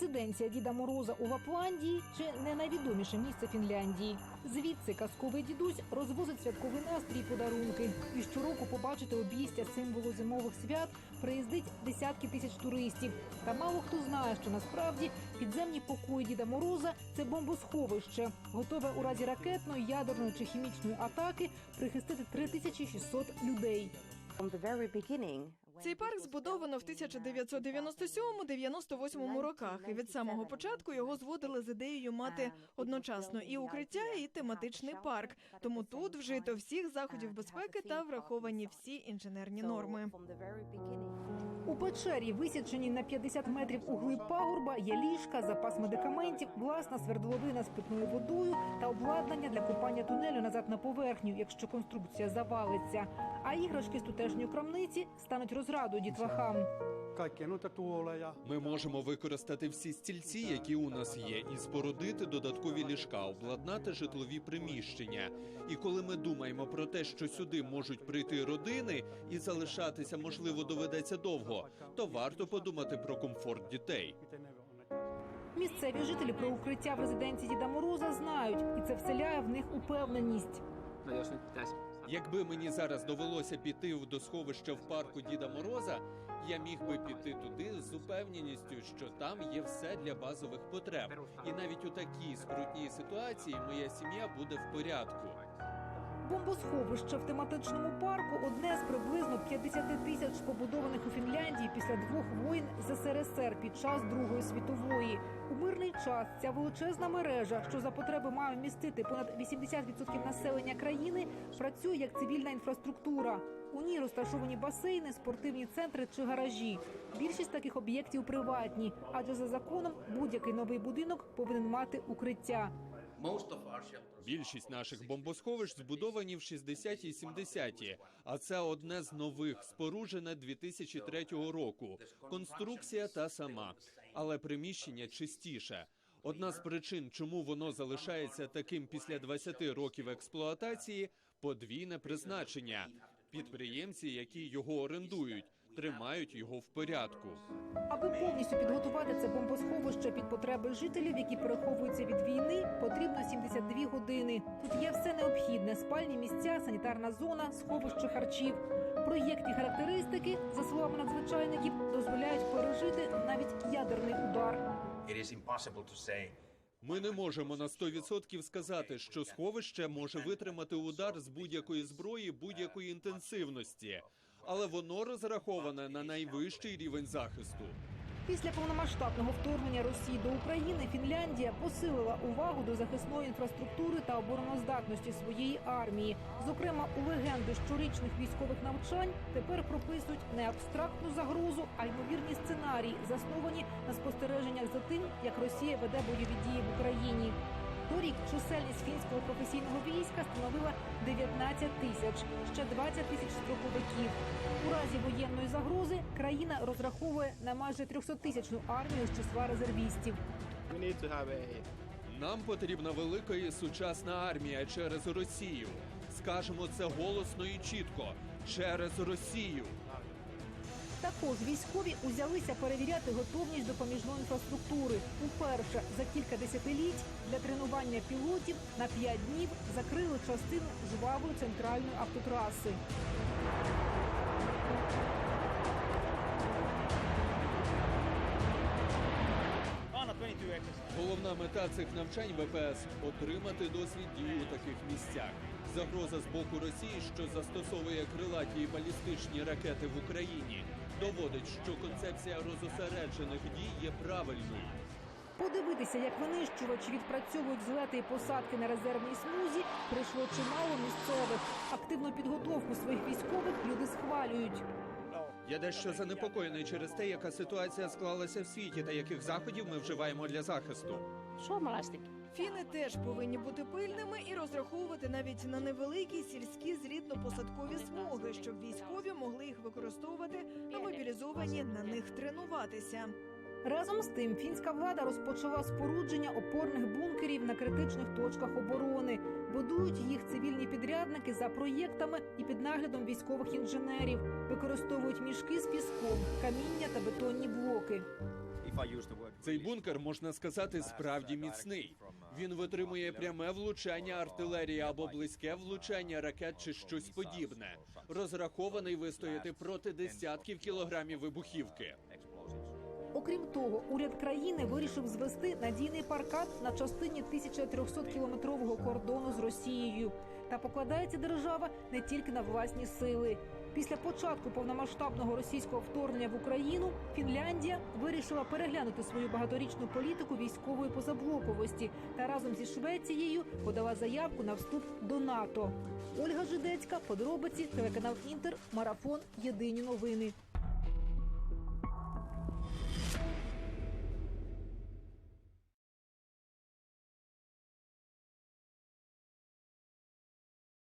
Резиденція Діда Мороза у Лапландії чи не найвідоміше місце Фінляндії. Звідси казковий дідусь розвозить святковий настрій подарунки. І щороку побачити обійстя символу зимових свят приїздить десятки тисяч туристів. Та мало хто знає, що насправді підземні покої Діда Мороза це бомбосховище, готове у разі ракетної, ядерної чи хімічної атаки прихистити 3600 людей. Цей парк збудовано в 1997-98 роках, і від самого початку його зводили з ідеєю мати одночасно і укриття, і тематичний парк. Тому тут вжито всіх заходів безпеки та враховані всі інженерні норми. У печері, висіченій на 50 метрів углиб пагорба, є ліжка, запас медикаментів, власна свердловина з питною водою та обладнання для купання тунелю назад на поверхню, якщо конструкція завалиться. А іграшки з тутешньої крамниці стануть розрадою дітлахам. kaikkia. Ми можемо використати всі стільці, які у нас є, і спорудити додаткові ліжка, обладнати житлові приміщення. І коли ми думаємо про те, що сюди можуть прийти родини і залишатися, можливо, доведеться довго, то варто подумати про комфорт дітей. Місцеві жителі про укриття в резиденції Діда Мороза знають, і це вселяє в них упевненість. Якби мені зараз довелося піти в досховище в парку Діда Мороза, я міг би піти туди з упевненістю, що там є все для базових потреб. І навіть у такій скрутній ситуації моя сім'я буде в порядку. Бомбосховище в тематичному парку одне з приблизно 50 тисяч побудованих у Фінляндії після двох воїн з СРСР під час Другої світової. У мирний час ця величезна мережа, що за потреби має вмістити понад 80% населення країни, працює як цивільна інфраструктура. У ній розташовані басейни, спортивні центри чи гаражі. Більшість таких об'єктів приватні, адже за законом будь-який новий будинок повинен мати укриття. Більшість наших бомбосховищ збудовані в 60-ті і 70-ті, а це одне з нових, споруджене 2003 року. Конструкція та сама, але приміщення чистіше. Одна з причин, чому воно залишається таким після 20 років експлуатації, подвійне призначення. Підприємці, які його орендують, тримають його в порядку. Аби повністю підготувати це бомбосховище під потреби жителів, які переховуються від війни, потрібно 72 години. Тут є все необхідне: спальні місця, санітарна зона, сховище харчів. Проєктні характеристики, за словами надзвичайників, дозволяють пережити навіть ядерний удар. Ми не можемо на 100% сказати, що сховище може витримати удар з будь-якої зброї будь-якої інтенсивності, але воно розраховане на найвищий рівень захисту. Після повномасштабного вторгнення Росії до України Фінляндія посилила увагу до захисної інфраструктури та обороноздатності своєї армії. Зокрема, у легенди щорічних військових навчань тепер прописують не абстрактну загрозу, а ймовірні сценарії, засновані на спостереженнях за тим, як Росія веде бойові дії в Україні. Торік чисельність фінського професійного війська становила 19 тисяч, ще 20 тисяч строковиків. У разі воєнної загрози країна розраховує на майже 300-тисячну армію з числа резервістів. Нам потрібна велика і сучасна армія через Росію. Скажемо це голосно і чітко через Росію. Також військові узялися перевіряти готовність допоміжної інфраструктури. Уперше за кілька десятиліть для тренування пілотів на 5 днів закрили частину жвавої центральної автотраси. Головна мета цих навчань ВПС отримати досвід дії у таких місцях. Загроза з боку Росії, що застосовує крилаті і балістичні ракети в Україні, доводить, що концепція розосереджених дій є правильною. Подивитися, як винищувачі відпрацьовують злети і посадки на резервній смузі, прийшло чимало місцевих. Активну підготовку своїх військових люди схвалюють. Я дещо занепокоєний через те, яка ситуація склалася в світі та яких заходів ми вживаємо для захисту. Suomalaisetkin Фіни теж повинні бути пильними і розраховувати навіть на невеликі сільські злітно-посадкові смуги, щоб військові могли їх використовувати, а мобілізовані на них тренуватися. Разом з тим, фінська влада розпочала спорудження опорних бункерів на критичних точках оборони. Будують їх цивільні підрядники за проєктами і під наглядом військових інженерів. Використовують мішки з піском, каміння та бетонні блоки. Цей бункер можна сказати справді міцний. Він витримує пряме влучання артилерії або близьке влучання ракет чи щось подібне. Розрахований вистояти проти десятків кілограмів вибухівки. Окрім того, уряд країни вирішив звести надійний паркат на частині 1300-кілометрового кордону з Росією. Та покладається держава не тільки на власні сили. Після початку повномасштабного російського вторгнення в Україну Фінляндія вирішила переглянути свою багаторічну політику військової позаблоковості та разом зі Швецією подала заявку на вступ до НАТО. Ольга Жидецька, подробиці, телеканал Інтер, марафон. Єдині новини.